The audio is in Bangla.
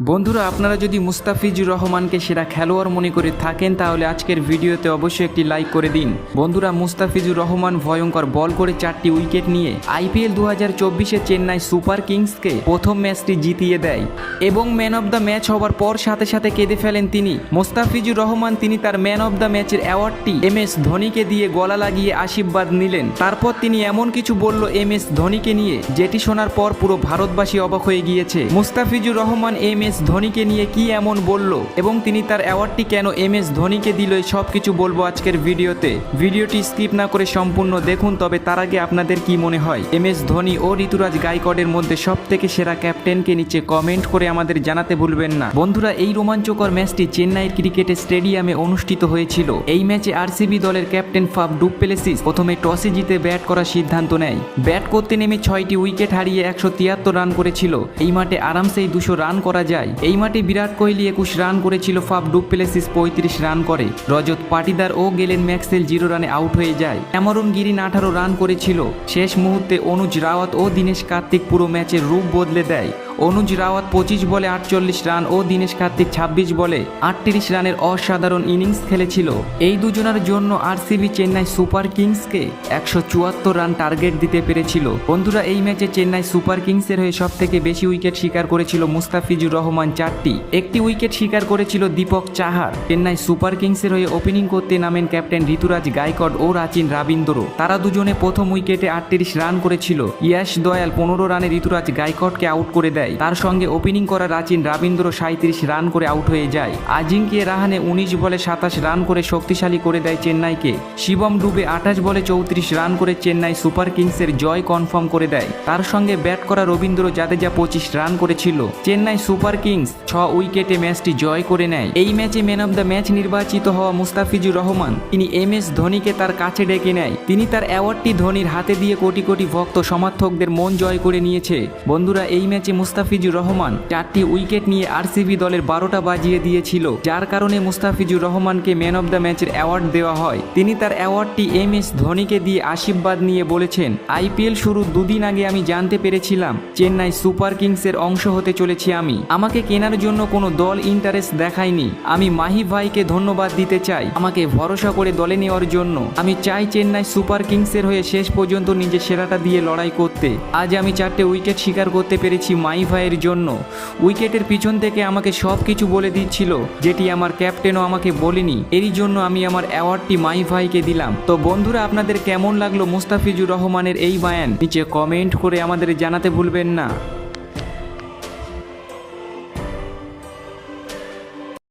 বন্ধুরা, আপনারা যদি মুস্তাফিজুর রহমানকে সেরা খেলোয়াড় মনে করে থাকেন, তাহলে আজকের ভিডিওতে অবশ্যই একটি লাইক করে দিন। বন্ধুরা, মুস্তাফিজুর রহমান ভয়ঙ্কর বল করে চারটি উইকেট নিয়ে আইপিএল দু হাজার চব্বিশে চেন্নাই সুপার কিংসকে প্রথম ম্যাচটি জিতিয়ে দেয় এবং ম্যান অব দ্য ম্যাচ হবার পর সাথে সাথে কেঁদে ফেলেন তিনি। মুস্তাফিজুর রহমান, তিনি তার ম্যান অব দ্য ম্যাচের অ্যাওয়ার্ডটি এম এস ধোনিকে দিয়ে গলা লাগিয়ে আশীর্বাদ নিলেন। তারপর তিনি এমন কিছু বলল এম এস ধোনিকে নিয়ে, যেটি শোনার পর পুরো ভারতবাসী অবাক হয়ে গিয়েছে। মুস্তাফিজুর রহমান এম এস ধোনিকে নিয়ে কি এমন বলল? এবং তিনি তার অ্যাওয়ার্ডটি কেন এম এস ধোনিকে দিল সব কিছু বলব আজকের ভিডিওতে। ভিডিওটি স্কিপ না করে সম্পূর্ণ দেখুন, তবে তার আগে আপনাদের কি মনে হয়? এম এস ধোনি ও ঋতুরাজ গাইকডের মধ্যে সব থেকে সেরা ক্যাপ্টেনকে নিচে কমেন্ট করে আমাদের জানাতে ভুলবেন না। বন্ধুরা, এই রোমাঞ্চকর ম্যাচটি চেন্নাইয়ের ক্রিকেট স্টেডিয়ামে অনুষ্ঠিত হয়েছিল। এই ম্যাচে আরসিবি দলের ক্যাপ্টেন ফাফ ডুপ্লেসিস প্রথমে টসে জিতে ব্যাট করার সিদ্ধান্ত নেয়। ব্যাট করতে নেমে ছয়টি উইকেট হারিয়ে একশো তিয়াত্তর রান করেছিল। এই মাঠে আরামসেই দুশো রান করা যায়। এই মাঠে বিরাট কোহলি একুশ রান করেছিল, ফাফ ডুপ্লেসিস পঁয়ত্রিশ রান করে। রজত পাটিদার ও গেলেন ম্যাক্সেল জিরো রানে আউট হয়ে যায়। অ্যামরুন গিরিন আঠারো রান করেছিল। শেষ মুহূর্তে অনুজ রাওয়াত ও দীনেশ কার্তিক পুরো ম্যাচের রূপ বদলে দেয়। অনুজ রাওয়াত পঁচিশ বলে আটচল্লিশ রান ও দীনেশ কার্তিক ছাব্বিশ বলে আটত্রিশ রানের অসাধারণ ইনিংস খেলেছিল। এই দুজনের জন্য আরসিবি চেন্নাই সুপার কিংসকে একশো চুয়াত্তর রান টার্গেট দিতে পেরেছিল। বন্ধুরা, এই ম্যাচে চেন্নাই সুপার কিংসের হয়ে সব থেকে বেশি উইকেট শিকার করেছিল মুস্তাফিজুর রহমান চারটি। একটি উইকেট শিকার করেছিল দীপক চাহার। চেন্নাই সুপার কিংসের হয়ে ওপেনিং করতে নামেন ক্যাপ্টেন ঋতুরাজ গাইকড ও রাচিন রাবীন্দ্র তারা দুজনে প্রথম উইকেটে আটত্রিশ রান করেছিল। ইয়াশ দয়াল পনেরো রানে ঋতুরাজ গাইকডকে আউট করে দেয়। তার সঙ্গে ওপেনিং করা রাচিন রাবীন্দ্র সাঁত্রিশ রান করে আউট হয়ে যায়। আজিঙ্কে রাহানে উনিশ বলে সাতাশ রান করে শক্তিশালী করে দেয় চেন্নাইকে। শিবম ডুবে আঠাশ বলে চৌত্রিশ রান করে চেন্নাই সুপার কিংসের জয় কনফার্ম করে দেয়। তার সঙ্গে ব্যাট করা রবীন্দ্র জাদেজা পঁচিশ রান করেছিল। চেন্নাই সুপার কিংস ছ উইকেটে ম্যাচটি জয় করে নেয়। এই ম্যাচে ম্যান অব দ্য ম্যাচ নির্বাচিত হওয়া মুস্তাফিজুর রহমান, তিনি এম এস ধোনিকে তার কাছে ডেকে নেয়। তিনি তার অ্যাওয়ার্ডটি ধোনির হাতে দিয়ে কোটি কোটি ভক্ত সমর্থকদের মন জয় করে নিয়েছে। বন্ধুরা, এই ম্যাচে মুস্তাফিজুর রহমান চারটি উইকেট নিয়ে আরসিবি দলের বারোটা বাজিয়ে দিয়েছিল, যার কারণে মুস্তাফিজুর রহমানকে ম্যান অব দ্য ম্যাচের অ্যাওয়ার্ড দেওয়া হয়। তিনি তার অ্যাওয়ার্ডটি এম এস ধোনিকে দিয়ে আশীর্বাদ নিয়ে বলেছেন, আইপিএল শুরু দুদিন আগে আমি জানতে পেরেছিলাম, চেন্নাই সুপার কিংসের অংশ হতে চলেছি আমি। আমাকে কেনার জন্য কোনো দল ইন্টারেস্ট দেখায়নি। আমি মাহি ভাইকে ধন্যবাদ দিতে চাই। আমাকে ভরসা করে দলে নেওয়ার জন্য। আমি চাই চেন্নাই সুপার কিংসের হয়ে শেষ পর্যন্ত নিজের সেরাটা দিয়ে লড়াই করতে। আজ আমি চারটে উইকেট শিকার করতে পেরেছি মাই ভাইয়ের জন্য। উইকেটের পিছন থেকে আমাকে সব কিছু বলে দিচ্ছিল, যেটি আমার ক্যাপ্টেনও আমাকে বলেনি। এরই জন্য আমি আমার অ্যাওয়ার্ডটি মাই ভাইকে দিলাম। তো বন্ধুরা, আপনাদের কেমন লাগল মুস্তাফিজুর রহমানের এই বায়ান? নিচে কমেন্ট করে আমাদের জানাতে ভুলবেন না।